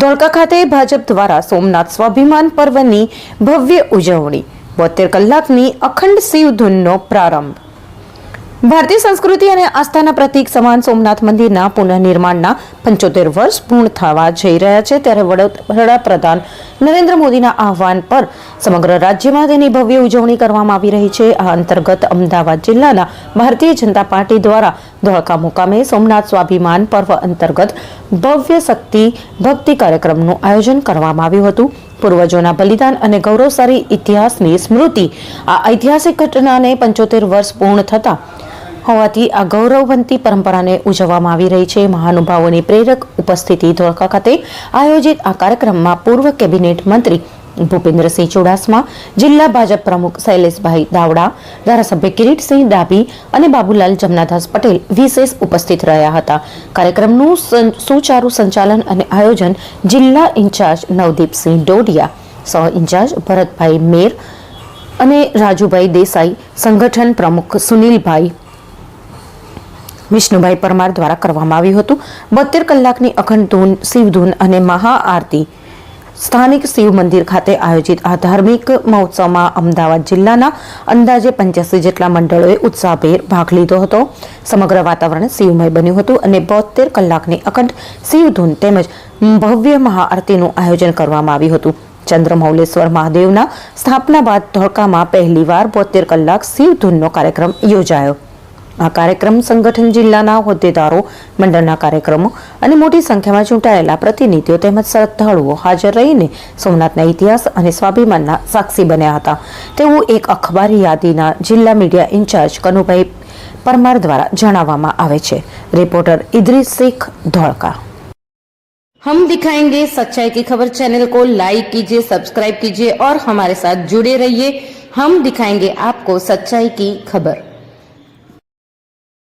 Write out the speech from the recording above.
ધોળકા ખાતે ભાજપ દ્વારા સોમનાથ સ્વાભિમાન પર્વની ભવ્ય ઉજવણી. બોતેર કલાકની અખંડ શિવ ધૂનનો પ્રારંભ. ભારતીય સંસ્કૃતિ અને આસ્થાના પ્રતીક સમાન સોમનાથ મંદિરના પુનઃનિર્માણના પંચોતેર વર્ષ પૂર્ણ થવા જઈ રહ્યા છે, ત્યારે વડો- વડાપ્રધાન નરેન્દ્ર મોદીના આહવાન પર સમગ્ર રાજ્યમાં તેની ભવ્ય ઉજવણી કરવામાં આવી રહી છે. આ અંતર્ગત અમદાવાદ જિલ્લાના ભારતીય જનતા પાર્ટી દ્વારા ધોળકા મુકામે સોમનાથ સ્વાભિમાન પર્વ અંતર્ગત ભવ્ય શક્તિ, ભક્તિ કાર્યક્રમનું આયોજન કરવામાં આવ્યું હતું. પૂર્વજોના બલિદાન અને ગૌરવશાળી ઇતિહાસની સ્મૃતિ આ ઐતિહાસિક ઘટનાને પંચોતેર વર્ષ પૂર્ણ થતા હોવાથી આ ગૌરવવંતી પરંપરાને ઉજવવામાં આવી રહી છે. મહાનુભાવોની પ્રેરક ઉપસ્થિતિ ધોળકા ખાતે આયોજિત આ કાર્યક્રમમાં પૂર્વ કેબિનેટ મંત્રી ભૂપેન્દ્રસિંહ ચુડાસમા, જિલ્લા ભાજપ પ્રમુખ શૈલેષભાઈ દાવડા, ધારાસભ્ય કિરીટસિંહ ડાભી અને બાબુલાલ જમનાદાસ પટેલ વિશેષ ઉપસ્થિત રહ્યા હતા. કાર્યક્રમનું સુચારુ સંચાલન અને આયોજન જિલ્લા ઇન્ચાર્જ નવદીપસિંહ ડોડિયા, સહ ઇન્ચાર્જ ભરતભાઈ મેર અને રાજુભાઈ દેસાઈ, સંગઠન પ્રમુખ સુનિલભાઈ વિષ્ણુભાઈ પરમાર દ્વારા કરવામાં આવ્યું હતું. બોતેર કલાકની અખંડ ધૂન શિવધૂન અને મહાઆરતી સ્થાનિક શિવ મંદિર ખાતે આયોજિત આ ધાર્મિક મહોત્સવમાં અમદાવાદ જિલ્લાના અંદાજે પંચ્યાસી જેટલા મંડળોએ ઉત્સાહભેર ભાગ લીધો હતો. સમગ્ર વાતાવરણ શિવમય બન્યું હતું અને બોતેર કલાકની અખંડ શિવધૂન તેમજ ભવ્ય મહાઆરતીનું આયોજન કરવામાં આવ્યું હતું. ચંદ્રમૌલેશ્વર મહાદેવના સ્થાપના બાદ ધોળકામાં પહેલીવાર બોતેર કલાક શિવધૂનનો કાર્યક્રમ યોજાયો. આ કાર્યક્રમ સંગઠન જિલ્લાના હોદ્દેદારો મંડળના કાર્યક્રમો અને મોટી સંખ્યામાં ચૂંટાયેલા પ્રતિનિધિઓ તેમજ શ્રદ્ધાળુઓ હાજર રહીને સોમનાથના ઇતિહાસ અને સ્વાભિમાનના સાક્ષી બન્યા હતા તેવું એક અખબારી યાદીના જિલ્લા મીડિયા ઇન્ચાર્જ કનુભાઈ પરમાર દ્વારા જણાવવામાં આવે છે રિપોર્ટર ઇદ્રીસ શેખ ધોળકા हम दिखाएंगे सच्चाई की खबर चैनल को लाइक कीजिए सब्सक्राइब कीजिए और हमारे साथ जुड़े रहिए हम दिखाएंगे आपको सच्चाई की खबर